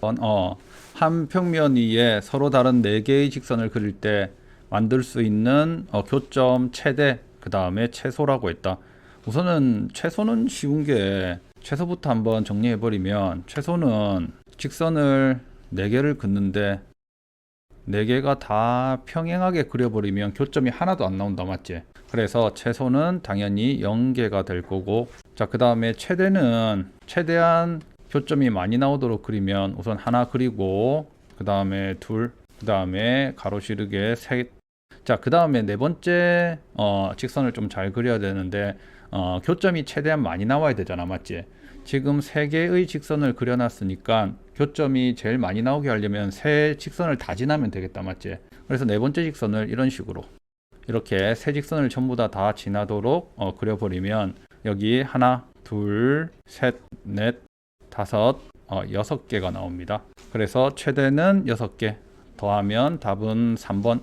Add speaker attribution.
Speaker 1: 어, 한 평면 위에 서로 다른 네 개의 직선을 그릴 때 만들 수 있는 어, 교점 최대 그 다음에 최소라고 했다. 우선은 최소는 쉬운 게 최소부터 한번 정리해 버리면 최소는 직선을 네 개를 긋는데 네 개가 다 평행하게 그려버리면 교점이 하나도 안 나온다 맞지? 그래서 최소는 당연히 0개가 될 거고 자 그 다음에 최대는 최대한 교점이 많이 나오도록 그리면 우선 하나 그리고 그 다음에 둘, 그 다음에 가로 지르게 셋. 자, 그 다음에 네 번째 어, 직선을 좀 잘 그려야 되는데 어, 교점이 최대한 많이 나와야 되잖아, 맞지? 지금 세 개의 직선을 그려놨으니까 교점이 제일 많이 나오게 하려면 세 직선을 다 지나면 되겠다, 맞지? 그래서 네 번째 직선을 이런 식으로 이렇게 세 직선을 전부 다 다 지나도록 어, 그려버리면 여기 하나, 둘, 셋, 넷, 다섯, 어, 여섯 개가 나옵니다. 그래서 최대는 여섯 개 더하면 답은 3번